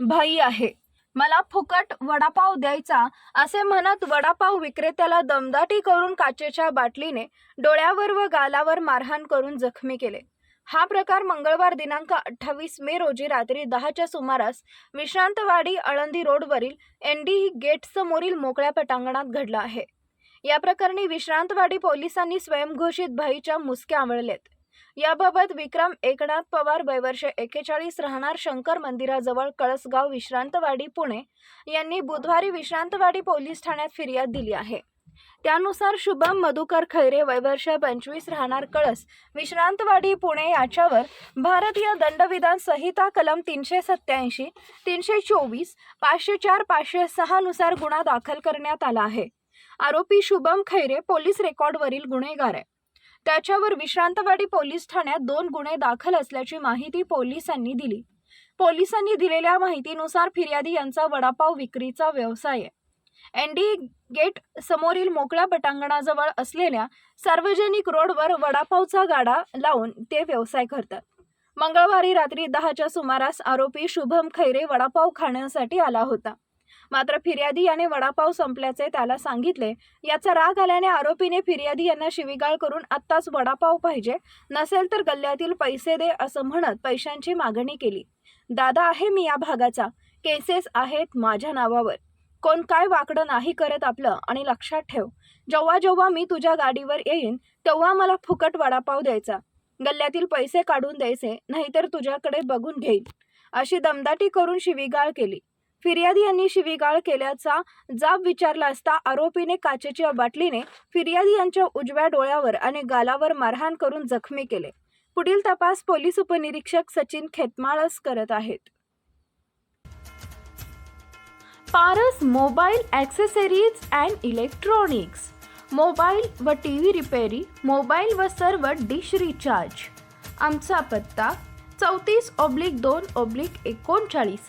भाई आहे. मला फुकट वडापाव द्यायचा असे म्हणत वडापाव विक्रेत्याला दमदाटी करून काचेच्या बाटलीने डोळ्यावर व गालावर मारहाण करून जखमी केले. हा प्रकार मंगळवार दिनांक अठ्ठावीस मे रोजी रात्री दहाच्या सुमारास विश्रांतवाडी आळंदी रोडवरील एन डी गेट समोरील मोकळ्या पटांगणात घडला आहे. या प्रकरणी विश्रांतवाडी पोलिसांनी स्वयंघोषित भाईच्या मुसक्या आवळलेत याबाबत विक्रम एकनाथ पवार वयवर्ष एकेचाळीस राहणार शंकर मंदिराजवळ कळसगाव विश्रांतवाडी पुणे यांनी बुधवारी विश्रांतवाडी पोलीस ठाण्यात फिर्याद दिली आहे. त्यानुसार शुभम मधुकर खैरे वयवर्ष पंचवीस राहणार कळस विश्रांतवाडी पुणे याच्यावर भारतीय दंडविधान संहिता कलम तीनशे सत्याऐंशी तीनशे चोवीस पाचशे चार पाचशे सहा नुसार गुन्हा दाखल करण्यात आला आहे. आरोपी शुभम खैरे पोलीस रेकॉर्डवरील गुन्हेगार आहे. त्याच्यावर विश्रांतवाडी पोलीस ठाण्यात दोन गुन्हे दाखल असल्याची माहिती पोलिसांनी दिली. पोलिसांनी दिलेल्या माहितीनुसार फिर्यादी यांचा वडापाव विक्रीचा व्यवसाय आहे. एन डी गेट समोरील मोकळ्या पटांगणाजवळ असलेल्या सार्वजनिक रोडवर वडापावचा गाडा लावून ते व्यवसाय करतात. मंगळवारी रात्री दहाच्या सुमारास आरोपी शुभम खैरे वडापाव खाण्यासाठी आला होता. मात्र फिर्यादी याने वडापाव संपल्याचे त्याला सांगितले. याचा राग आल्याने आरोपीने फिर्यादी यांना शिवीगाळ करून आत्ताच वडापाव पाहिजे नसेल तर गल्ल्यातील पैसे दे असं म्हणत पैशांची मागणी केली. दादा आहे मी या भागाचा. केसेस आहेत माझ्या नावावर. कोण काय वाकडं नाही करत आपलं आणि लक्षात ठेव. जेव्हा जेव्हा मी तुझ्या गाडीवर येईन तेव्हा मला फुकट वडापाव द्यायचा. गल्ल्यातील पैसे काढून द्यायचे नाहीतर तुझ्याकडे बघून घेईन. अशी दमदाटी करून शिवीगाळ केली. फिर्यादी यांनी शिवीगाळ केल्याचा जाब विचारला असता आरोपीने काचेच्या बाटलीने फिर्यादी यांच्या उजव्या डोळ्यावर आणि गालावर मारहाण करून जखमी केले. पुढील तपास पोलीस उपनिरीक्षक सचिन खेतमाळस करत आहेत. Paras mobile accessories and electronics. Mobile व टी व्ही रिपेरी मोबाईल व सर्व डिश रिचार्ज. आमचा पत्ता चौतीस ऑब्लिक दोन ऑब्लिक एकोणचाळीस.